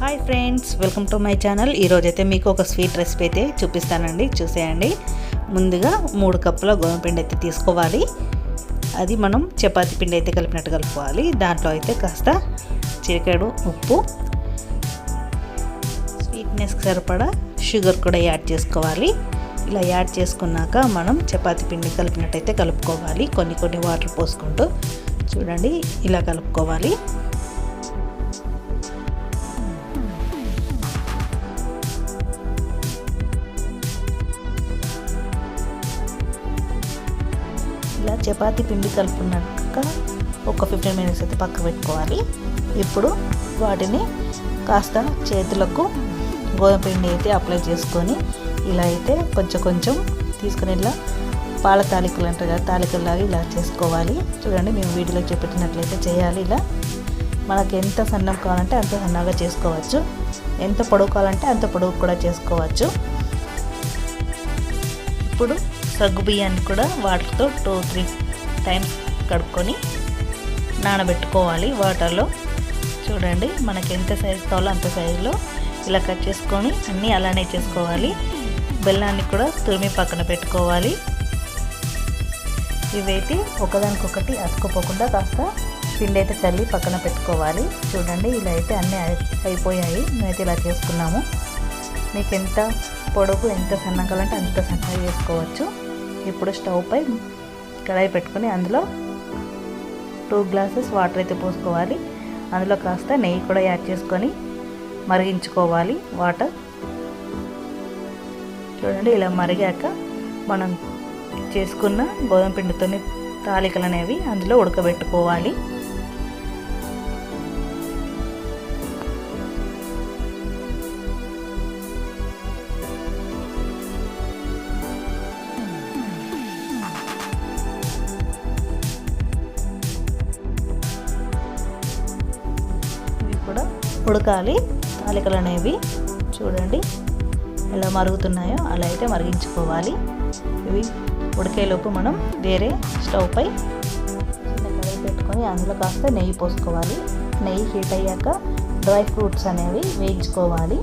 Hi friends welcome to my channel ఈరోజైతే మీకు ఒక స్వీట్ రెసిపీ అయితే చూపిస్తానండి. చూసేయండి. ముందుగా మూడు కప్పుల గోధుమ పిండి అయితే తీసుకోవాలి. అది మనం చపాతి పిండి అయితే కలిపినట్టు కలుపుకోవాలి. దాంట్లో అయితే కాస్త చిరికాడు ఉప్పు స్వీట్నెస్కి సరిపడా షుగర్ కూడా యాడ్ చేసుకోవాలి. ఇలా యాడ్ చేసుకున్నాక మనం చపాతి పిండి కలిపినట్టయితే కలుపుకోవాలి. కొన్ని కొన్ని వాటర్ పోసుకుంటూ చూడండి ఇలా కలుపుకోవాలి. ఇలా చపాతీ పిండి కలుపుకున్నాక ఒక ఫిఫ్టీన్ మినిట్స్ అయితే పక్క పెట్టుకోవాలి. ఇప్పుడు వాటిని కాస్త చేతులకు గోధుమ పిండి అయితే అప్లై చేసుకొని ఇలా అయితే కొంచెం కొంచెం తీసుకుని ఇలా పాల తాలికలు అంటారు కదా తాలికల్లాగా ఇలా చేసుకోవాలి. చూడండి మేము వీడియోలో చెప్పినట్లయితే చేయాలి ఇలా. మనకు ఎంత సన్నం కావాలంటే అంత సన్నగా చేసుకోవచ్చు. ఎంత పొడవు కావాలంటే అంత పొడవు కూడా చేసుకోవచ్చు. ఇప్పుడు సగ్గు బియ్యాన్ని కూడా వాటర్తో టూ త్రీ టైమ్స్ కడుక్కొని నానబెట్టుకోవాలి వాటర్లో. చూడండి మనకి ఎంత సైజు కావాలో అంత సైజులో ఇలా కట్ చేసుకొని అన్నీ అలానే చేసుకోవాలి. బెల్లాన్ని కూడా తురిమి పక్కన పెట్టుకోవాలి. ఇవైతే ఒకదానికొకటి అతుకుపోకుండా కాస్త పిండి అయితే చల్లి పక్కన పెట్టుకోవాలి. చూడండి ఇలా అయితే అన్నీ అయిపోయాయి. మేమైతే ఇలా చేసుకున్నాము. మీకు ఎంత పొడవు ఎంత సన్నగా అంత సన్నగా చేసుకోవచ్చు. ఇప్పుడు స్టవ్ పై కడాయి పెట్టుకొని అందులో టూ గ్లాసెస్ వాటర్ అయితే పోసుకోవాలి. అందులో కాస్త నెయ్యి కూడా యాడ్ చేసుకొని మరిగించుకోవాలి. వాటర్ చూడండి ఇలా మరిగాక మనం చేసుకున్న గోధుమ పిండితోని తాలికలు అనేవి అందులో ఉడకబెట్టుకోవాలి. ఉడకాలి. తాలికలు అనేవి చూడండి ఎలా మరుగుతున్నాయో అలా అయితే మరిగించుకోవాలి. ఇవి ఉడికేలోపు మనం వేరే స్టవ్ పై కడాయి పెట్టుకొని అందులో కాస్త నెయ్యి పోసుకోవాలి. నెయ్యి హీట్ అయ్యాక డ్రై ఫ్రూట్స్ అనేవి వేయించుకోవాలి.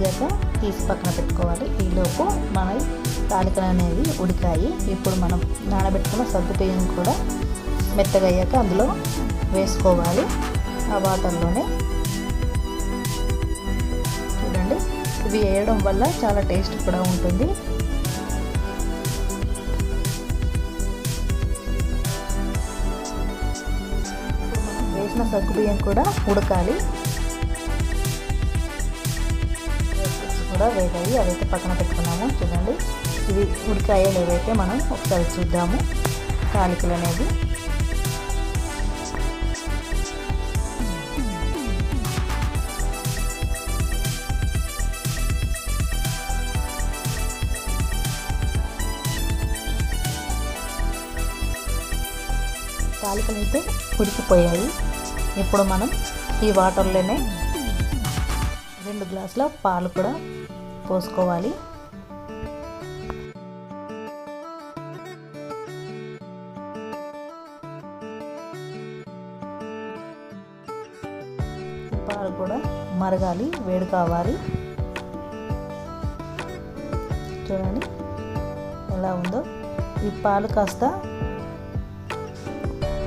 వేగాక తీసి పక్కన పెట్టుకోవాలి. ఈలోపు మన తాలికలు అనేవి ఉడికాయి. ఇప్పుడు మనం నానబెట్టుకున్న సగ్గుబియ్యం కూడా మెత్తగా అయ్యాక అందులో వేసుకోవాలి. ఆ వాటర్లోనే చూడండి. ఇవి వేయడం వల్ల చాలా టేస్ట్ కూడా ఉంటుంది. వేసిన సగ్గు బియ్యం కూడా ఉడకాలి. కూడా వేగాయి. అవైతే పక్కన పెట్టుకున్నాము. చూడండి. ఇవి ఉడికాయలు ఏవైతే మనం ఒకసారి చూద్దాము. తాలికలు అనేది తాలికలు అయితే ఉడికిపోయాయి. ఇప్పుడు మనం ఈ వాటర్లోనే రెండు గ్లాసుల పాలు కూడా పోసుకోవాలి. పాలు కూడా మరగాలి వేడి కావాలి. చూడండి ఎలా ఉందో. ఈ పాలు కాస్త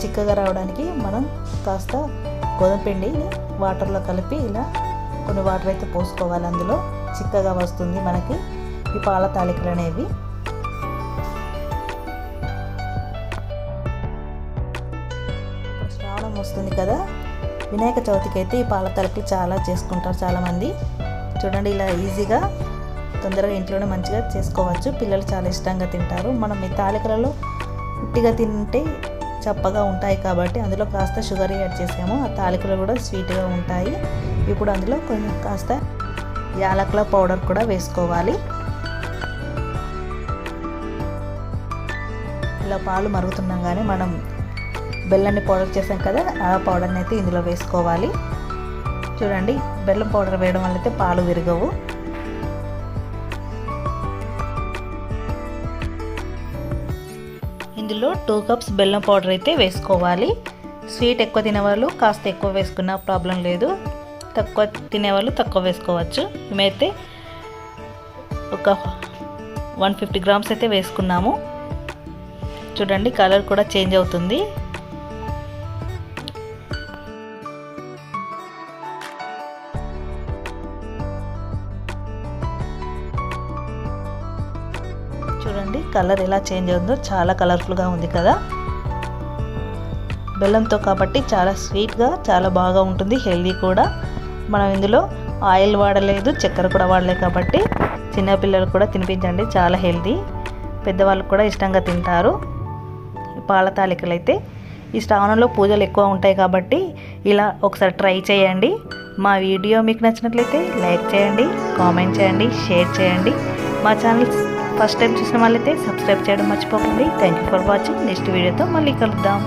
చిక్కగా రావడానికి మనం కాస్త గోధుమ పిండి వాటర్లో కలిపి ఇలా కొన్ని వాటర్ అయితే పోసుకోవాలి అందులో. చిక్కగా వస్తుంది మనకి. ఈ పాల తాలికలు అనేవి. శ్రావణం వస్తుంది కదా. వినాయక చవితికి అయితే ఈ పాల తలకి చాలా చేసుకుంటారు చాలామంది. చూడండి ఇలా ఈజీగా తొందరగా ఇంట్లోనే మంచిగా చేసుకోవచ్చు. పిల్లలు చాలా ఇష్టంగా తింటారు. మనం ఈ తాలికలలో ఉట్టిగా తింటే చప్పగా ఉంటాయి కాబట్టి అందులో కాస్త షుగర్ యాడ్ చేసాము. ఆ తాలికలు కూడా స్వీట్గా ఉంటాయి. ఇప్పుడు అందులో కొంచెం కాస్త యాలకుల పౌడర్ కూడా వేసుకోవాలి. ఇలా పాలు మరుగుతున్నాం కానీ మనం బెల్లాన్ని పౌడర్ చేసాం కదా ఆ పౌడర్ని అయితే ఇందులో వేసుకోవాలి. చూడండి బెల్లం పౌడర్ వేయడం వల్ల అయితే పాలు విరగవు. ఇందులో టూ కప్స్ బెల్లం పౌడర్ అయితే వేసుకోవాలి. స్వీట్ ఎక్కువ తినేవాళ్ళు కాస్త ఎక్కువ వేసుకున్న ప్రాబ్లం లేదు. తక్కువ తినేవాళ్ళు తక్కువ వేసుకోవచ్చు. మేమైతే ఒక వన్ ఫిఫ్టీ గ్రామ్స్ అయితే వేసుకున్నాము. చూడండి కలర్ కూడా చేంజ్ అవుతుంది. చూడండి కలర్ ఎలా చేంజ్ అవుతుందో చాలా కలర్ఫుల్గా ఉంది కదా. బెల్లంతో కాబట్టి చాలా స్వీట్గా చాలా బాగా ఉంటుంది హెల్దీ కూడా. మనం ఇందులో ఆయిల్ వాడలేదు చక్కెర కూడా వాడలేదు కాబట్టి చిన్నపిల్లలు కూడా తినిపించండి చాలా హెల్దీ పెద్దవాళ్ళు కూడా ఇష్టంగా తింటారు. పాల తాలికలు అయితే ఈ శ్రావణంలో పూజలు ఎక్కువ ఉంటాయి కాబట్టి ఇలా ఒకసారి ట్రై చేయండి. మా వీడియో మీకు నచ్చినట్లయితే లైక్ చేయండి కామెంట్ చేయండి షేర్ చేయండి. మా ఛానల్ ఫస్ట్ టైం చూసిన వాళ్ళైతే సబ్స్క్రైబ్ చేయడం మర్చిపోకండి. Thank you for watching next వీడియోతో మళ్ళీ కలుద్దాం.